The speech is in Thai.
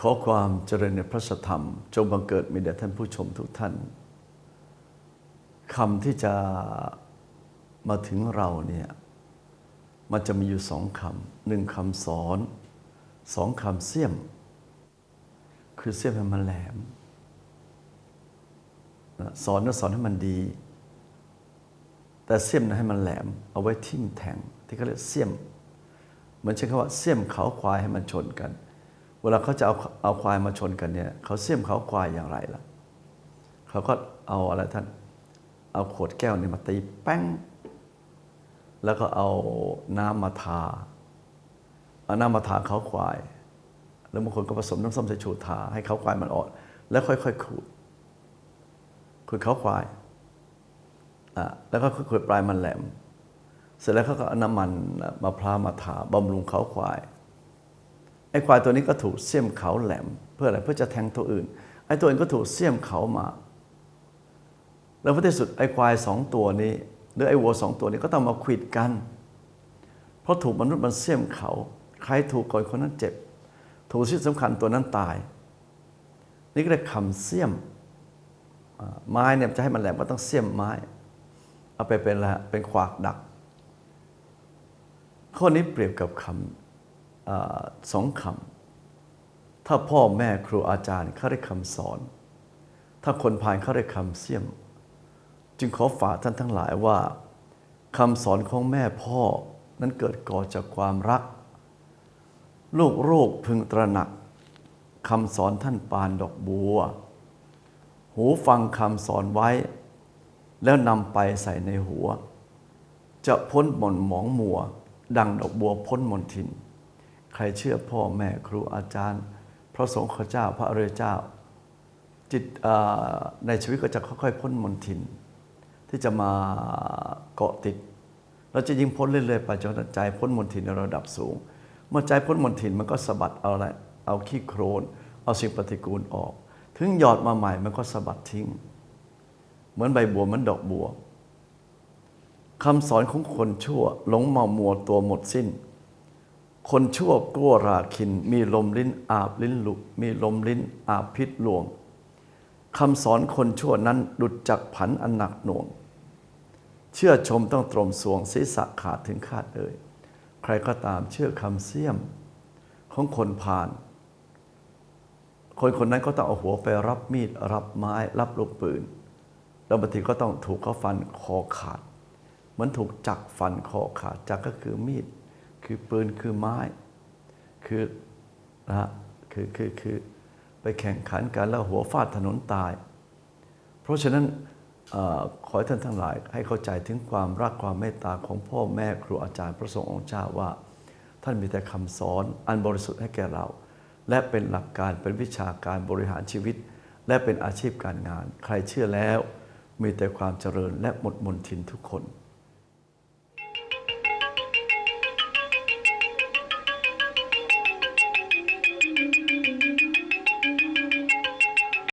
ขอความเจริญในพระธรรม จงบังเกิดมีแด่ท่านผู้ชมทุกท่านคำที่จะมาถึงเราเนี่ยมันจะมีอยู่สองคำหนึ่งคำสอนสองคำเสี่ยม คือเสี่ยมให้มันแหลม สอนนะสอนให้มันดี แต่เสี่ยมนะให้มันแหลม เอาไว้ทิ่มแทงที่เขาเรียกเสี่ยม เหมือนใช้คำว่าเสี่ยมเขาควายให้มันชนกัน เวลาเขาจะเอาเอาควายมาชนกันเนี่ยเขาเสี่ยมเขาควายอย่างไรล่ะเขาก็เอาอะไรท่าน เอาขวดแก้วนี่มาตีแป้งแล้วก็เอาน้ำมาทาเอาน้ำมาทาเขาควาย แล้วบางคนก็ผสมน้ำส้มสายชูทาให้เขาควายมันอ่อน แล้วค่อยๆขูดขูดเขาควายอะแล้วก็ขูดปลายมันแหลม เสร็จแล้วเขาก็เอาน้ำมันมะพร้าวมาทาบำรุงเขาควาย ไอ้ควายตัวนี้ก็ถูกเสี้ยมเขาแหลม เพื่ออะไรเพื่อจะแทงตัวอื่น ไอ้ตัวอื่นก็ถูกเสี้ยมเขามา แล้วพอที่สุดไอ้ควายสองตัวนี้ หรือไอ้วัวสองตัวนี้ก็ต้องมาขวิดกัน เพราะถูกมนุษย์มันเสี้ยมเขา ใครถูกก่อนคนนั้นเจ็บ ถูกที่สำคัญตัวนั้นตาย นี่ก็เรียกคำเสี้ยมไม้เนี่ยจะให้มันแหลมก็ต้องเสี้ยมไม้ เอาไปเป็นละเป็นขวากดัก ข้อนี้เปรียบกับคำ อสองคำถ้าพ่อแม่ครูอาจารย์เขาได้คำสอน ถ้าคนพาลเขาได้คำเสี่ยม จึงขอฝากท่านทั้งหลายว่าคำสอนของแม่พ่อนั้นเกิดก่อจากความรัก ลูกโรคพึงตระหนักคำสอนท่านปานดอกบัว หูฟังคำสอนไว้ แล้วนำไปใส่ในหัว จะพ้นหม่นหมองมัว ดังดอกบัวพ้นมนทิน ใครเชื่อพ่อแม่ครูอาจารย์ พระสงฆ์ข้าเจ้า พระอริยเจ้า จิตในชีวิตก็จะค่อยๆพ้นมนทิน ที่จะมาเกาะติด เราจะยิ่งพ้นเรื่อยๆไปจนใจพ้นมนทินในระดับสูง เมื่อใจพ้นมนทินมันก็สะบัดเอาอะไรเอาขี้โครน เอาสิ่งปฏิกูลออก ถึงหยอดมาใหม่มันก็สะบัดทิ้ง เหมือนใบบัวเหมือนดอกบัวคำสอนของคนชั่วหลงเมามัวตัวหมดสิ้น คนชั่วกลัวราคิน มีลมลิ้นอาบลิ้นลุก มีลมลิ้นอาบพิษลวงคำสอนคนชั่วนั้นดุดจักผันอันหนักหน่วง เชื่อชมต้องตรมสวงศีรษะขาดถึงขาดเอ่ยใครก็ตามเชื่อคำเสียมของคนผ่าน คนคนนั้นก็ต้องเอาหัวไปรับมีด รับไม้ รับลูกปืน แล้วบางทีก็ต้องถูกเขาฟันคอขาด เหมือนถูกจักฟันคอขาด จักก็คือมีด คือปืนคือไม้ คือนะฮะคือคือคือไปแข่งขันกันแล้วหัวฟาดถนนตาย เพราะฉะนั้นอขอให้ท่านทั้งหลาย ให้เข้าใจถึงความรักความเมตตาของพ่อแม่ครูอาจารย์พระสงฆ์องค์เจ้าว่า ท่านมีแต่คำสอนอันบริสุทธิ์ให้แก่เรา และเป็นหลักการเป็นวิชาการบริหารชีวิต และเป็นอาชีพการงาน ใครเชื่อแล้ว มีแต่ความเจริญและหมดมนทินทุกคน